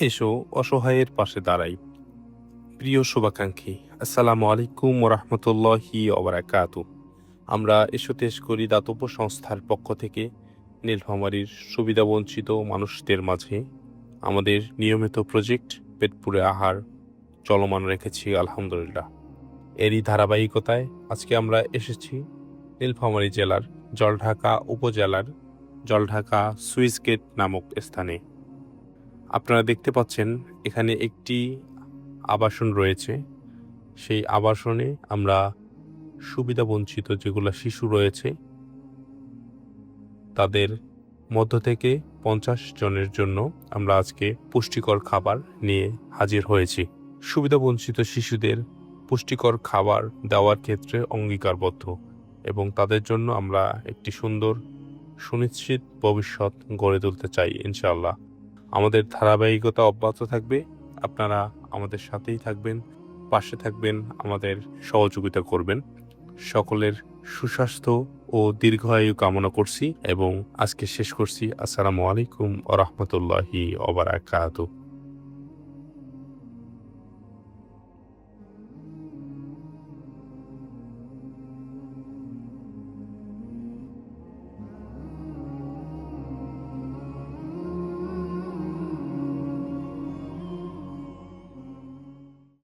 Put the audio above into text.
এসো, অসহায়ের পাশে দাঁড়াই। প্রিয় শুভাকাঙ্ক্ষী, আসসালামু আলাইকুম ওরহমতুল্লাহি ওবরাকাত। আমরা এসো তেজ করি দাতব্য সংস্থার পক্ষ থেকে নীলফামারীর সুবিধাবঞ্চিত মানুষদের মাঝে। আমাদের নিয়মিত প্রজেক্ট পেটপুরে আহার চলমান রেখেছি, আলহামদুলিল্লাহ। এরই ধারাবাহিকতায় আজকে আমরা এসেছি নীলফামারী জেলার জলঢাকা উপজেলার জলঢাকা সুইস গেট নামক স্থানে। আপনারা দেখতে পাচ্ছেন এখানে একটি আবাসন রয়েছে। সেই আবাসনে আমরা সুবিধা বঞ্চিত যেগুলো শিশু রয়েছে, তাদের মধ্য থেকে পঞ্চাশ জনের জন্য আমরা আজকে পুষ্টিকর খাবার নিয়ে হাজির হয়েছি। সুবিধা বঞ্চিত শিশুদের পুষ্টিকর খাবার দেওয়ার ক্ষেত্রে অঙ্গীকারবদ্ধ এবং তাদের জন্য আমরা একটি সুন্দর, সুনিশ্চিত ভবিষ্যৎ গড়ে তুলতে চাই ইনশাআল্লাহ। আমাদের ধারাবাহিকতা অব্যাহত থাকবে। আপনারা আমাদের সাথেই থাকবেন, পাশে থাকবেন, আমাদের সহযোগিতা করবেন। সকলের সুস্বাস্থ্য ও দীর্ঘায়ু কামনা করছি এবং আজকে শেষ করছি। আসসালামু আলাইকুম আ রহমতুল্লাহি ওবরাকাতু